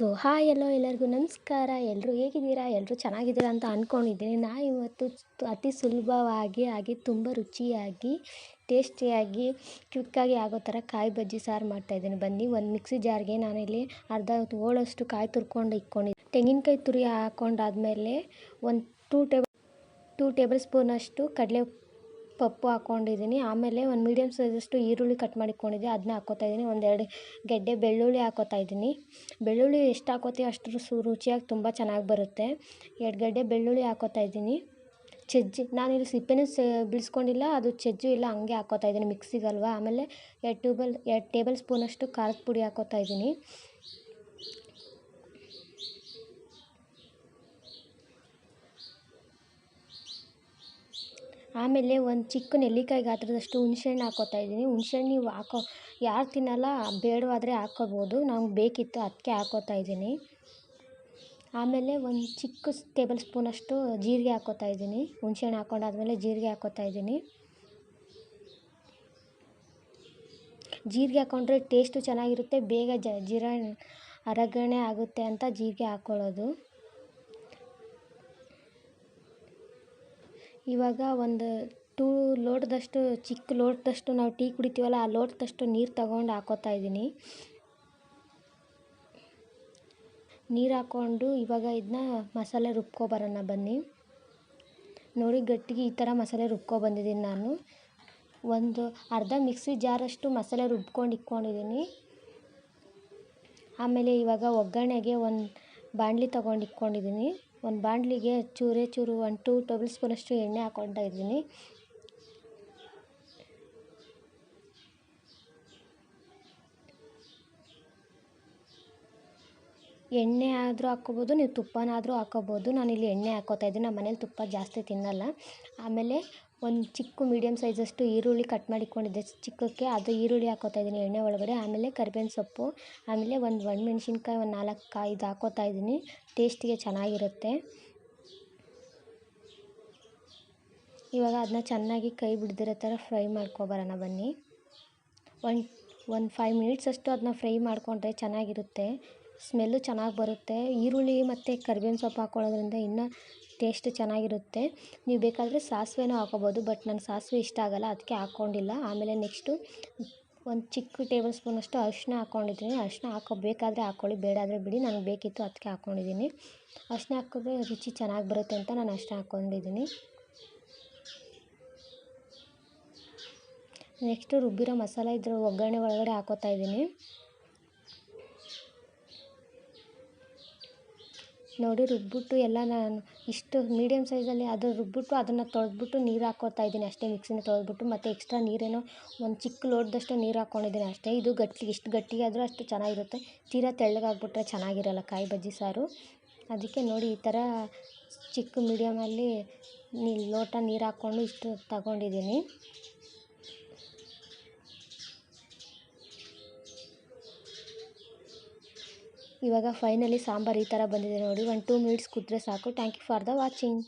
So, hi ಎಲ್ಲೋ ಎಲ್ಲರಿಗೂ ನಮಸ್ಕಾರ. ಎಲ್ಲರೂ ಹೇಗಿದ್ದೀರಾ? ಎಲ್ಲರೂ ಚೆನ್ನಾಗಿದ್ದೀರಾ ಅಂತ ಅಂದ್ಕೊಂಡಿದ್ದೀನಿ ನಾ ಇವತ್ತು ಅತಿ ಸುಲಭವಾಗಿ ಹಾಗೆ ತುಂಬ ರುಚಿಯಾಗಿ, ಟೇಸ್ಟಿಯಾಗಿ ಕ್ವಿಕ್ಕಾಗಿ ಆಗೋ ಥರ ಕಾಯಿ ಬಜ್ಜಿ ಸಾರು ಮಾಡ್ತಾಯಿದ್ದೀನಿ ಬನ್ನಿ, ಒಂದು ಮಿಕ್ಸಿ ಜಾರ್ಗೆ ನಾನಿಲ್ಲಿ ಅರ್ಧ ಹೋಳಷ್ಟು ಕಾಯಿ ತುರ್ಕೊಂಡು ಇಟ್ಕೊಂಡಿದ್ದೆ ತೆಂಗಿನಕಾಯಿ ತುರಿ ಹಾಕ್ಕೊಂಡಾದ್ಮೇಲೆ ಒಂದು ಟೂ ಟೇಬಲ್ ಟೂ ಟೇಬಲ್ ಸ್ಪೂನಷ್ಟು ಕಡಲೆ ಪಪ್ಪು ಹಾಕ್ಕೊಂಡಿದ್ದೀನಿ ಆಮೇಲೆ ಒಂದು ಮೀಡಿಯಮ್ ಸೈಜಷ್ಟು ಈರುಳ್ಳಿ ಕಟ್ ಮಾಡಿಕೊಂಡಿದ್ದೆ. ಅದನ್ನ ಹಾಕ್ಕೋತಾ ಇದ್ದೀನಿ. ಒಂದೆರಡು ಗೆಡ್ಡೆ ಬೆಳ್ಳುಳ್ಳಿ ಹಾಕ್ಕೋತಾ ಇದ್ದೀನಿ. ಬೆಳ್ಳುಳ್ಳಿ ಎಷ್ಟು ಹಾಕ್ಕೋತೀವಿ ಅಷ್ಟು ಸು, ರುಚಿಯಾಗಿ ತುಂಬ ಚೆನ್ನಾಗಿ ಬರುತ್ತೆ. ಎರಡು ಗಡ್ಡೆ ಬೆಳ್ಳುಳ್ಳಿ ಹಾಕ್ಕೋತಾ ಇದ್ದೀನಿ. ಚಜ್ಜಿ ನಾನಿಲ್ಲಿ ಸಿಪ್ಪೆನೂ ಸ ಬಿಡಿಸ್ಕೊಂಡಿಲ್ಲ ಅದು ಚಜ್ಜು ಇಲ್ಲ, ಹಂಗೆ ಹಾಕ್ಕೋತಾ ಇದ್ದೀನಿ ಮಿಕ್ಸಿಗಲ್ವಾ. ಆಮೇಲೆ ಎರಡು ಟ್ಯೂಬಲ್ ಎರಡು ಟೇಬಲ್ ಸ್ಪೂನಷ್ಟು ಖಾರದ ಪುಡಿ ಹಾಕ್ಕೋತಾ ಇದ್ದೀನಿ. ಆಮೇಲೆ ಒಂದು ಚಿಕ್ಕ ನೆಲ್ಲಿಕಾಯಿ ಗಾತ್ರದಷ್ಟು ಹುಣ್ಸೆಹಣ್ಣು ಹಾಕ್ಕೋತಾ ಇದ್ದೀನಿ. ಹುಣ್ಸೆಹಣ್ಣು ನೀವು ಹಾಕೋ, ಯಾರು ತಿನ್ನಲ್ಲ, ಬೇಡವಾದರೆ ಹಾಕ್ಕೋಬೋದು ನಮ್ಗೆ ಬೇಕಿತ್ತು ಅದಕ್ಕೆ ಹಾಕ್ಕೋತಾ ಇದ್ದೀನಿ. ಆಮೇಲೆ ಒಂದು ಚಿಕ್ಕ ಟೇಬಲ್ ಸ್ಪೂನಷ್ಟು ಜೀರಿಗೆ ಹಾಕ್ಕೋತಾ ಇದ್ದೀನಿ. ಹುಣ್ಸೆಹಣ್ಣು ಹಾಕ್ಕೊಂಡಾದ್ಮೇಲೆ ಜೀರಿಗೆ ಹಾಕ್ಕೋತಾ ಇದ್ದೀನಿ. ಜೀರಿಗೆ ಹಾಕ್ಕೊಂಡ್ರೆ ಟೇಸ್ಟು ಚೆನ್ನಾಗಿರುತ್ತೆ. ಬೇಗ ಜೀರ ಅರಗಣೆ ಆಗುತ್ತೆ ಅಂತ ಜೀರಿಗೆ ಹಾಕ್ಕೊಳ್ಳೋದು ಇವಾಗ ಒಂದು ಟೂ ಲೋಟದಷ್ಟು, ಚಿಕ್ಕ ಲೋಟದಷ್ಟು ನಾವು ಟೀ ಕುಡಿತೀವಲ್ಲ, ಆ ಲೋಟದಷ್ಟು ನೀರು ತಗೊಂಡು ಹಾಕೋತಾ ಇದ್ದೀನಿ ನೀರು ಹಾಕ್ಕೊಂಡು ಇವಾಗ ಇದನ್ನ ಮಸಾಲೆ ರುಬ್ಕೊಬರೋಣ ಬನ್ನಿ. ನೋಡಿ ಗಟ್ಟಿಗೆ ಈ ಥರ ಮಸಾಲೆ ರುಬ್ಕೊಬಂದಿದ್ದೀನಿ ನಾನು. ಒಂದು ಅರ್ಧ ಮಿಕ್ಸಿ ಜಾರಷ್ಟು ಮಸಾಲೆ ರುಬ್ಕೊಂಡು ಇಟ್ಕೊಂಡಿದ್ದೀನಿ. ಆಮೇಲೆ ಇವಾಗ ಒಗ್ಗರಣೆಗೆ ಒಂದು ಬಾಣಲಿ ತಗೊಂಡು ಇಟ್ಕೊಂಡಿದ್ದೀನಿ. ಒಂದು ಬಾಣಲಿಗೆ ಚೂರೇ ಚೂರು ಒನ್ ಟೂ ಟೇಬಲ್ ಸ್ಪೂನಷ್ಟು ಎಣ್ಣೆ ಹಾಕ್ಕೊಳ್ತಾ ಇದ್ದೀನಿ. ಎಣ್ಣೆ ಆದರೂ ಹಾಕ್ಕೋಬೋದು, ನೀವು ತುಪ್ಪನಾದರೂ ಹಾಕ್ಕೋಬೋದು. ನಾನಿಲ್ಲಿ ಎಣ್ಣೆ ಹಾಕ್ಕೋತಾ ಇದ್ದೀನಿ. ನಮ್ಮ ಮನೇಲಿ ತುಪ್ಪ ಜಾಸ್ತಿ ತಿನ್ನಲ್ಲ. ಆಮೇಲೆ ಒಂದು ಚಿಕ್ಕ ಮೀಡಿಯಮ್ ಸೈಜಷ್ಟು ಈರುಳ್ಳಿ ಕಟ್ ಮಾಡಿಕೊಂಡಿದ್ದೆ. ಚಿಕ್ಕಕ್ಕೆ ಅದು ಈರುಳ್ಳಿ ಹಾಕೋತಾ ಇದ್ದೀನಿ ಎಣ್ಣೆ ಒಳಗಡೆ. ಆಮೇಲೆ ಕರಿಬೇವಿನ ಸೊಪ್ಪು, ಆಮೇಲೆ ಒಂದು ಒಣಮೆಣ್ಸಿನ್ಕಾಯಿ, ಒಂದು ನಾಲ್ಕು ಕಾಯಿ ಇದು ಹಾಕೋತಾ ಇದ್ದೀನಿ. ಟೇಸ್ಟಿಗೆ ಚೆನ್ನಾಗಿರುತ್ತೆ. ಇವಾಗ ಅದನ್ನ ಚೆನ್ನಾಗಿ ಕೈ ಬಿಡ್ದಿರೋ ಥರ ಫ್ರೈ ಮಾಡ್ಕೊಬರೋಣ ಬನ್ನಿ. ಒಂದು ಒಂದು ಫೈವ್ ಮಿನಿಟ್ಸ್ ಅಷ್ಟು ಅದನ್ನ ಫ್ರೈ ಮಾಡಿಕೊಂಡ್ರೆ ಚೆನ್ನಾಗಿರುತ್ತೆ. ಸ್ಮೆಲ್ಲು ಚೆನ್ನಾಗಿ ಬರುತ್ತೆ. ಈರುಳ್ಳಿ ಮತ್ತು ಕರ್ಬೇವಿನ ಸೊಪ್ಪು ಹಾಕ್ಕೊಳ್ಳೋದ್ರಿಂದ ಇನ್ನೂ ಟೇಸ್ಟ್ ಚೆನ್ನಾಗಿರುತ್ತೆ. ನೀವು ಬೇಕಾದರೆ ಸಾಸಿವೆನೂ ಹಾಕ್ಕೋಬೋದು ಬಟ್ ನನಗೆ ಸಾಸಿವೆ ಇಷ್ಟ ಆಗೋಲ್ಲ ಅದಕ್ಕೆ ಹಾಕ್ಕೊಂಡಿಲ್ಲ ಆಮೇಲೆ ನೆಕ್ಸ್ಟು ಒಂದು ಚಿಕ್ಕ ಟೇಬಲ್ ಸ್ಪೂನಷ್ಟು ಅರಿಶಿನ ಹಾಕ್ಕೊಂಡಿದ್ದೀನಿ ಅರಿಶಿನ ಬೇಕಾದರೆ ಹಾಕ್ಕೊಳ್ಳಿ ಬೇಡಾದರೆ ಬಿಡಿ. ನನಗೆ ಬೇಕಿತ್ತು ಅದಕ್ಕೆ ಹಾಕ್ಕೊಂಡಿದ್ದೀನಿ ಅರಿಶಿನ ಹಾಕಿದ್ರೆ ರುಚಿ ಚೆನ್ನಾಗಿ ಬರುತ್ತೆ ಅಂತ ನಾನು ಅರಿಶಿನ ಹಾಕ್ಕೊಂಡಿದ್ದೀನಿ ನೆಕ್ಸ್ಟು ರುಬ್ಬಿರೋ ಮಸಾಲ ಇದ್ರ ಒಗ್ಗರಣೆ ಒಳಗಡೆ ಹಾಕೋತಾ ಇದ್ದೀನಿ. ನೋಡಿ ರುಬ್ಬಿಟ್ಟು ಎಲ್ಲ ನಾನು ಇಷ್ಟು ಮೀಡಿಯಮ್ ಸೈಜಲ್ಲಿ ಅದು ರುಬ್ಬಿಟ್ಟು ಅದನ್ನು ತೊಳೆದ್ಬಿಟ್ಟು ನೀರು ಹಾಕ್ಕೋತಾ ಇದ್ದೀನಿ ಅಷ್ಟೇ ಮಿಕ್ಸಿನ ತೊಳೆದ್ಬಿಟ್ಟು. ಮತ್ತು ಎಕ್ಸ್ಟ್ರಾ ನೀರೇನೋ ಒಂದು ಚಿಕ್ಕ ಲೋಟದಷ್ಟು ನೀರು ಹಾಕ್ಕೊಂಡಿದ್ದೀನಿ ಅಷ್ಟೇ. ಇದು ಗಟ್ಟಿ ಎಷ್ಟು ಗಟ್ಟಿಯಾದರೂ ಅಷ್ಟು ಚೆನ್ನಾಗಿರುತ್ತೆ. ತೀರಾ ತೆಳ್ಳಗಾಗ್ಬಿಟ್ರೆ ಚೆನ್ನಾಗಿರಲ್ಲ ಕಾಯಿ ಬಜ್ಜಿ ಸಾರು. ಅದಕ್ಕೆ ನೋಡಿ ಈ ಥರ ಚಿಕ್ಕ ಮೀಡಿಯಮಲ್ಲಿ ನೀ ಲೋಟ ನೀರು ಹಾಕ್ಕೊಂಡು ಇಷ್ಟು ತಗೊಂಡಿದ್ದೀನಿ. ಇವಾಗ ಫೈನಲಿ ಸಾಂಬಾರು ಈ ಥರ ಬಂದಿದೆ ನೋಡಿ. ಒಂದು ಟೂ ಮಿನಿಟ್ಸ್ ಕುದ್ರೆ ಸಾಕು. Thank you for the watching